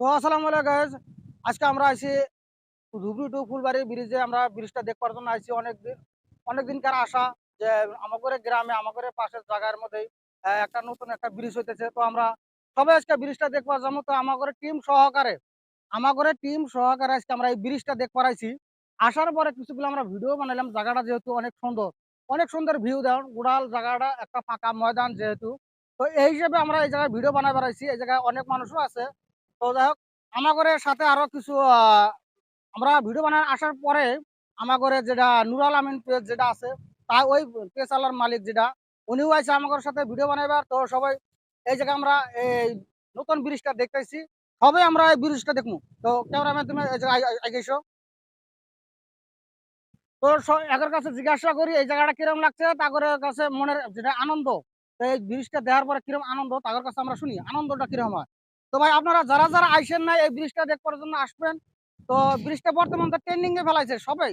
তো আসসালামু আলাইকুম আজকে আমরা আইছি ধুবড়ি টু ফুলবাড়ি ব্রিজে। আমরা ব্রিজটা দেখবার জন্য আইছি অনেক দিন অনেক দিনকার আশা যে আমাদের গ্রামে আমাদের পাশের জায়গার মধ্যে একটা নতুন একটা ব্রিজ হইতেছে। তো আমরা সবাই আজকে ব্রিজটা দেখবার যাব তো আমাদের টিম সহকারে আমাদের টিম সহকারে আজকে আমরা এই ব্রিজটা দেখবার আইছি। আসার পরে কিছুগুলো আমরা ভিডিও বানাইলাম। জায়গাটা যেহেতু অনেক সুন্দর অনেক সুন্দর ভিউ দেন গুড়াল জায়গাটা, একটা ফাঁকা ময়দান যেহেতু। তো এই হিসেবে আমরা এই জায়গায় ভিডিও বানাবার আইছি। এই জায়গায় অনেক মানুষও আছে। তো যাই হোক, আমাগরের সাথে আরও কিছু আমরা ভিডিও বানায় আসার পরে আমাগরে যেটা নুরাল আমিন পেজ যেটা আছে তা ওই পেজ আলার মালিক যেটা, উনিও আছে আমাদের সাথে ভিডিও বানাইবার। তো সবাই, এই জায়গায় আমরা এই নতুন ব্রিজটা দেখতেছি। সবাই আমরা এই ব্রিজটা দেখব তো ক্যামেরাম্যান তুমি এই জায়গায় গেছো। তো এদের কাছে জিজ্ঞাসা করি, এই জায়গাটা কিরম লাগছে? তাদের কাছে মনের যেটা আনন্দ, তো এই ব্রিজটা দেওয়ার পরে কিরম আনন্দ? তাদের কাছে আমরা শুনি, আনন্দটা কিরম হয়? তো ভাই, আপনারা যারা যারা আইসেন না, এই ব্রিজটা দেখবার জন্য আসবেন। তো ব্রিজটা বর্তমান তো ট্রেন্ডিং এ ফেলাইছে সবাই।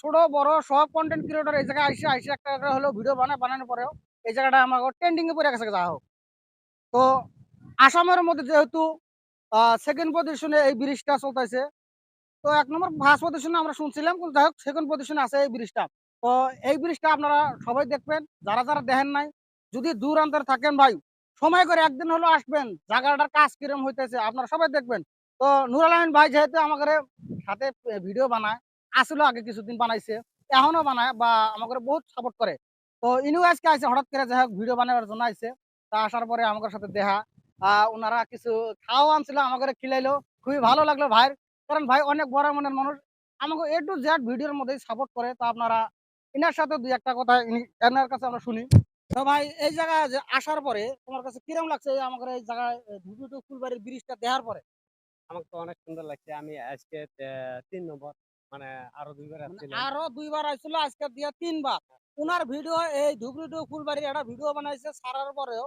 ছোট, বড়, সব কন্টেন্ট ক্রিয়েটর এই জায়গায় আইসে আইসে একটা একটা হলো ভিডিও বানায়, বানানোর পরেও এই জায়গাটা আমার ট্রেন্ডিং এ পড়ে গেছে, যা হোক। তো আসামের মধ্যে যেহেতু সেকেন্ড পজিশনে এই ব্রিজটা চলতেছে, তো এক নম্বর ফার্স্ট পজিশনে আমরা শুনছিলাম, কিন্তু যাই হোক সেকেন্ড পজিশনে আছে এই ব্রিজটা। তো এই ব্রিজটা আপনারা সবাই দেখবেন, যারা যারা দেখেন নাই, যদি দূর অন্তর থাকেন ভাই সময় করে একদিন হলো আসবেন। জায়গাটার কাজ কিরম হইতেছে, আপনারা সবাই দেখবেন। তো আমিন ভাই যেহেতু আমাদের সাথে ভিডিও বানায় আসলে আগে কিছুদিন বানাইছে, এখনও বানায় বা আমাকে বহুত সাপোর্ট করে। তো ইনিও আজকে হঠাৎ করে যাই ভিডিও বানাবার জন্য আইসে তা আসার পরে আমাদের সাথে দেখা ওনারা কিছু খাওয়া আনছিল, আমাকে খিলাইলো, খুবই ভালো লাগল ভাইয়ের। কারণ ভাই অনেক বড় মনের মানুষ, আমাকে এ টু জেড ভিডিওর মধ্যে সাপোর্ট করে। তো আপনারা এনার সাথে দুই একটা কথা এনার কাছে আমরা শুনি। তো ভাই এই জায়গায় যে আসার পরে তোমার কাছে কিরম লাগছে? আমাদের এই জায়গায় টু ফুলবাড়ির ব্রিজটা দেওয়ার পরে। আমাকে তো অনেক সুন্দর লাগছে। আমি আজকে তিন নম্বর মানে আরও দুইবার মানে আরও দুইবার আইছিল আজকে দিয়ে তিনবার। ওনার ভিডিও এই ধুবড়ি টু ফুলবাড়ির একটা ভিডিও বানাইছে সারার পরেও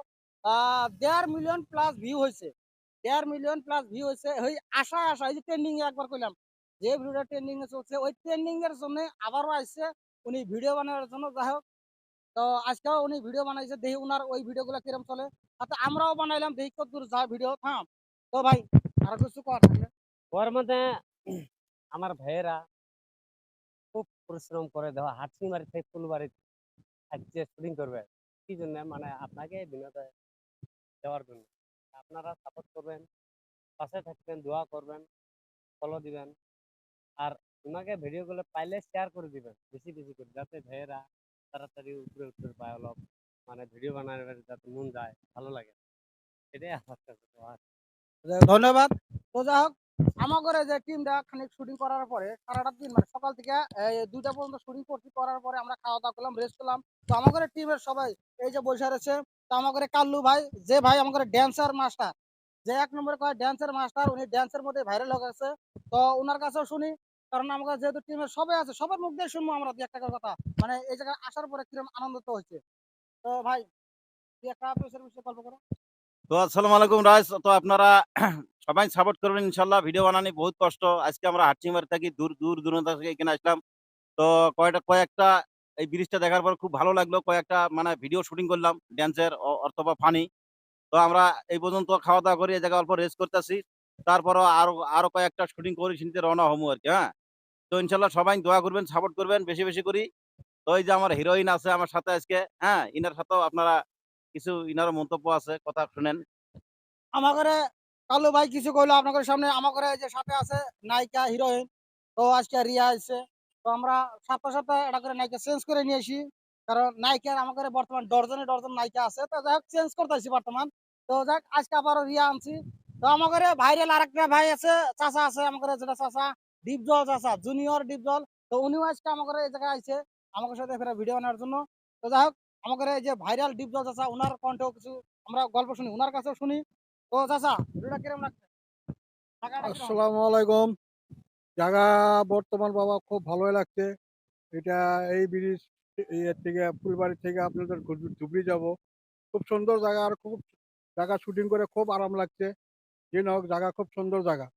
দেড় মিলিয়ন প্লাস ভিউ হয়েছে দেড় মিলিয়ন প্লাস ভিউ হয়েছে ওই আশা আশা এই যে ট্রেন্ডিং একবার কইলাম যে ভিডিওটা ট্রেন্ডিং এ চলছে ওই ট্রেন্ডিং এর জন্য আবারও আসছে উনি ভিডিও বানানোর জন্য যাই হোক তো আজকেও উনি ভিডিও বানাইছে, দেখি উনার ওই ভিডিও গুলো কিরম চলে। সাথে আমরাও বানাইলাম, দেখি কত দূর যায় ভিডিও থাম। তো ভাই, আর কিছু কথা ওর মধ্যে আমার ভাইয়েরা খুব পরিশ্রম করে দেওয়া হাটসিমারি থেকে ফুলবাড়ি আজকে শুটিং করবে। কি জন্য? মানে আপনাকে বিনোদ দেওয়ার জন্য। আপনারা সাপোর্ট করবেন, পাশে থাকবেন, দোয়া করবেন ফলো দিবেন। আর ওনাকে ভিডিওগুলো পাইলে শেয়ার করে দিবেন, বেশি বেশি করে, যাতে ভাইয়েরা তাড়াতাড়ি উপরে উঠতে পায় অলপ মানে ভিডিও বানানোর যাতে মন যায়, ভালো লাগে। এটাই আমার কাছে। ধন্যবাদ। তো যাই হোক আমাদের যে টিমটা খানিক শুটিং করার পরে, সারাটা দিন মানে সকাল থেকে দুইটা পর্যন্ত শুটিং করছি, করার পরে আমরা খাওয়া দাওয়া করলাম রেস্ট করলাম। তো আমাদের টিমের সবাই এই যে বসে রয়েছে, তো আমাদের কাল্লু ভাই, যে ভাই আমাদের ড্যান্সার মাস্টার যে এক নম্বরে ড্যান্সার মাস্টার উনি ড্যান্সের মধ্যে ভাইরাল হয়ে গেছে। তো ওনার কাছেও শুনি কারণ আমাদের যেহেতু টিমের সবাই আছে, সবার মুখ দিয়ে শুনব আমরা দুই একটা কথা। মানে এই জায়গায় আসার পরে কীরকম আনন্দিত হয়েছে। তো ভাই দুই একটা বিষয়ে গল্প করো। তো আসসালামু আলাইকুম রাজ তো আপনারা সবাই সাপোর্ট করবেন ইনশাল্লাহ ভিডিও বানানি বহুত কষ্ট। আজকে আমরা হাটচিমারি থাকি, দূর দূর দূরান্ত থেকে এখানে আসলাম। তো কয়েকটা কয়েকটা, এই ব্রিজটা দেখার পর খুব ভালো লাগল। কয়েকটা মানে ভিডিও শুটিং করলাম ড্যান্সের অথবা ফানি তো আমরা এই পর্যন্ত খাওয়া দাওয়া করি, এই জায়গায় অল্প রেস্ট করতেছি। তারপরও আরও আরও কয়েকটা শুটিং করি সিনতে রওনা হমু আর কি হ্যাঁ? তো ইনশাল্লাহ সবাই দোয়া করবেন সাপোর্ট করবেন, বেশি বেশি করি। তো এই যে আমার হিরোইন আছে আমার সাথে আজকে হ্যাঁ? ইনার সাথেও আপনারা কিছু ইনার মন্তব্য আছে, কথা শুনেন। আমাদের কালু ভাই কিছু কইলো আপনাদের সামনে আমাদের যে সাথে আছে নায়িকা হিরোইন তো আজকে রিয়া আছে তো আমরা সাথে সাথে এটা করে নায়িকা চেঞ্জ করে নিয়ে আসি, কারণ নায়িকার আমাদের বর্তমান ডর্জনে ডর্জন নায়িকা আছে, তো যাই হোক চেঞ্জ করতেছি বর্তমান। তো যাক আজকে আবারও রিয়া আনছি। তো আমাদের ভাইরাল আরেকটা ভাই আছে, চাচা আছে আমাদের যেটা চাচা ডিপজল চাচা জুনিয়র ডিপ ডিপজল। তো উনিও আজকে আমাদের এই জায়গায় আইছে আমাদের সাথে ফেরা ভিডিও বানানোর জন্য। তো যাই হোক আমাদের এই যে ভাইরাল ডিপ ডিপজল চাচা ওনার কণ্ঠেও কিছু আমরা গল্প শুনি ওনার কাছেও শুনি। তো চাচা, ভিডিওটা কীরকম লাগছে? আসসালামু আলাইকুম। জায়গা বর্তমান বাবা খুব ভালোই লাগছে। এটা এই ব্রিজের থেকে, ফুলবাড়ি থেকে আপনাদের ধুবড়ি যাব। খুব সুন্দর জায়গা আর খুব জায়গা শুটিং করে খুব আরাম লাগছে। যে হোক জায়গা খুব সুন্দর জায়গা।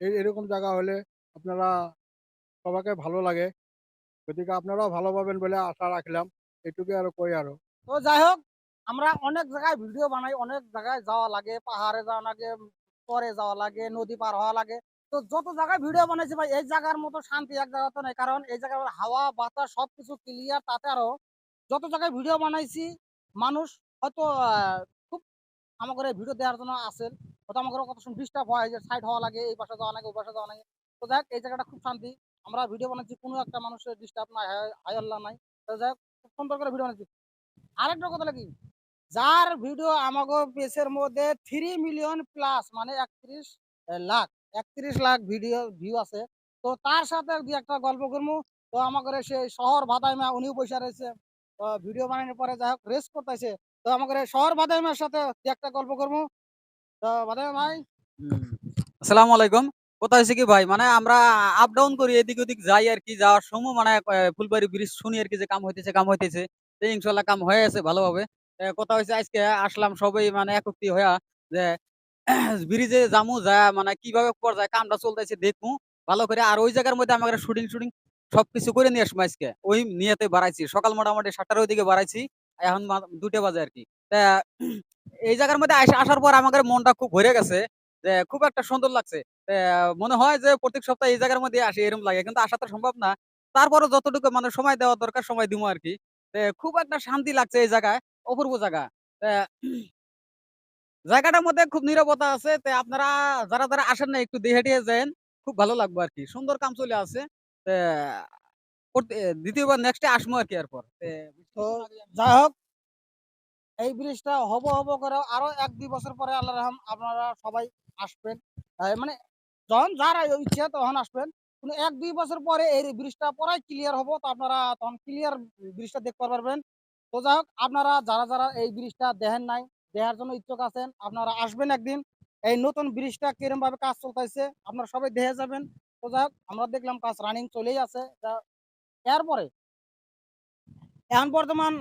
এই, এরকম জায়গা হলে আপনারা সবাইকে ভালো লাগে। গতিকে আপনারাও ভালো পাবেন বলে আশা রাখলাম। এটুকু আর কই আরও। তো যাই হোক, আমরা অনেক জায়গায় ভিডিও বানাই, অনেক জায়গায় যাওয়া লাগে, পাহাড়ে যাওয়া লাগে চরে যাওয়া লাগে, নদী পার হওয়া লাগে। তো যত জায়গায় ভিডিও বানাইছি ভাই, এই জায়গার মতো শান্তি এক জায়গাতে নেই। কারণ এই জায়গার হাওয়া, বাতাস সবকিছু ক্লিয়ার তাতে আরও যত জায়গায় ভিডিও বানাইছি, মানুষ হয়তো খুব আমাকে ভিডিও দেওয়ার জন্য আসেন। হয়তো আমাকে কত সময় ডিস্টার্ব হয় যে সাইড হওয়া লাগে, এই পাশে যাওয়া লাগে, ওই পাশে যাওয়া লাগে। তো যাই এই জায়গাটা খুব শান্তি। আমরা ভিডিও বানাচ্ছি, কোনো একটা মানুষের ডিস্টার্ব নাই আল্লাহ নাই। তো যাই খুব সুন্দর করে ভিডিও বানাচ্ছি। আরেকটা কথা কি যার ভিডিও আমাকে পেজের মধ্যে থ্রি মিলিয়ন প্লাস মানে একত্রিশ লাখ একত্রিশ লাখ ভিডিও ভিউ আছে। তো তার সাথে দুই একটা গল্প করব তো আমাকে সেই শহর ভাদাইমা উনিও পয়সা রয়েছে। ভিডিও বানানোর পরে যাই হোক রেস্ট করতেছে। তো আমাকে শহর ভাদাইমার সাথে দুই একটা গল্প করব তো ভাই আসসালামু আলাইকুম। কি ভাই মানে আমরা আপ ডাউন করি, এদিক ওদিক যাই আর কি, যাওয়ার সময় মানে ফুলবাড়ি ব্রিজ শুনি আর কি যে কাম হইতেছে কাম হইতেছে। ইনশাল্লাহ কাম হয়ে আছে ভালোভাবে। হয়েছে আজকে আসলাম সবাই মানে হইয়া যে ব্রিজে জামু যা মানে কীভাবে পর্যায়ে কামটা চলতেছে, দেখমু। ভালো করে আর ওই জায়গার মধ্যে আমাকে শুটিং শুটিং সবকিছু করে নিয়ে আসব আজকে। ওই নিয়েতে বাড়াইছি। সকাল মোটামুটি সাতটার ওই দিকে বাড়াইছি, এখন দুটো বাজে আর কি। এই জায়গার মধ্যে আসার পর আমাদের মনটা খুব ভরে গেছে যে খুব একটা সুন্দর লাগছে। মনে হয় যে প্রত্যেক সপ্তাহে এই জায়গার মধ্যে আসি এরকম লাগে, কিন্তু আসা তো সম্ভব না। তারপরে যতটুকু মানে সময় দেওয়া দরকার সময় দিব আর কি খুব একটা শান্তি লাগছে এই জায়গায়, অপূর্ব জায়গা। জায়গাটার মধ্যে খুব নিরবতা আছে। তে আপনারা যারা যারা আসেন না, একটু দেখে টিয়ে যান, খুব ভালো লাগবে আর কি সুন্দর কাম চলে আছে দ্বিতীয়বার নেক্সটে আসব আর কি এরপর তো যাই হোক এই ব্রিজটা হব হব করে আরও এক দুই বছর পরে আল্লাহ রহম আপনারা সবাই আসবেন। মানে যখন যার ইচ্ছে তখন আসবেন। কিন্তু এক দুই বছর পরে এই ব্রিজটা পরাই ক্লিয়ার হব তো আপনারা তখন ক্লিয়ার ব্রিজটা দেখতে পারবেন। তো যাই হোক, আপনারা যারা যারা এই ব্রিজটা দেখেন নাই, দেখার জন্য ইচ্ছুক আছেন, আপনারা আসবেন একদিন। এই নতুন ব্রিজটা কিরম ভাবে কাজ চলতেছে আপনারা সবাই দেখে যাবেন। তো যাই হোক, আমরা দেখলাম কাজ রানিং চলেই আছে। এরপরে এখন বর্তমান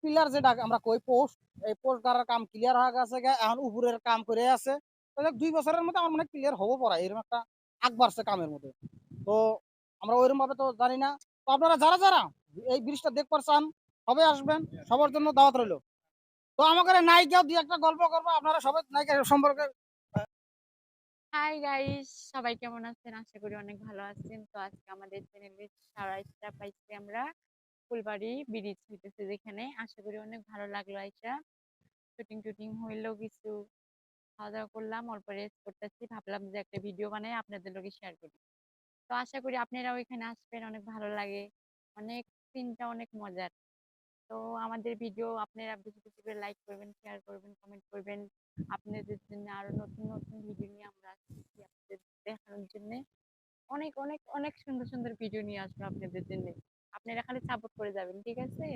পিলার যেটা আমরা কই পোস্ট এই পোস্ট গাড়ার কাম ক্লিয়ার হয়ে গেছে এখন উপরের কাম করে আছে। দুই বছরের মধ্যে আমার মনে ক্লিয়ার হব পড়া এরকম একটা আগ বাড়ছে কামের মধ্যে। তো আমরা ওইরকম ভাবে তো জানি না। তো আপনারা যারা যারা এই ব্রিজটা দেখবার চান সবাই আসবেন, সবার জন্য দাওয়াত রইল। তো আমাকে নায়িকাও দুই একটা গল্প করব, আপনারা সবাই নায়িকা সম্পর্কে হাই গাইস সবাই কেমন আছেন? আশা করি অনেক ভালো আছেন। তো আজকে আমাদের চ্যানেলে সারাইসটা পাইছি আমরা। ফুলবাড়ি ব্রিজ হইতেছে যেখানে। আশা করি অনেক ভালো লাগল আইসা। শুটিং টুটিং হইল কিছু। খাওয়া দাওয়া করলাম, অল্প রেস্ট করতেছি। ভাবলাম যে একটা ভিডিও বানাই, আপনাদের লোকে শেয়ার করি। তো আশা করি আপনারাও এখানে আসবেন, অনেক ভালো লাগে। অনেক সিনটা অনেক মজার। তো আমাদের ভিডিও আপনারা বেশি বেশি করে লাইক করবেন শেয়ার করবেন কমেন্ট করবেন। আপনাদের জন্য আরও নতুন নতুন ভিডিও নিয়ে আমরা আসছি আপনাদের দেখানোর জন্য। অনেক অনেক অনেক সুন্দর সুন্দর ভিডিও নিয়ে আসব আপনাদের জন্য। আপনারা খালি সাপোর্ট করে যাবেন ঠিক আছে?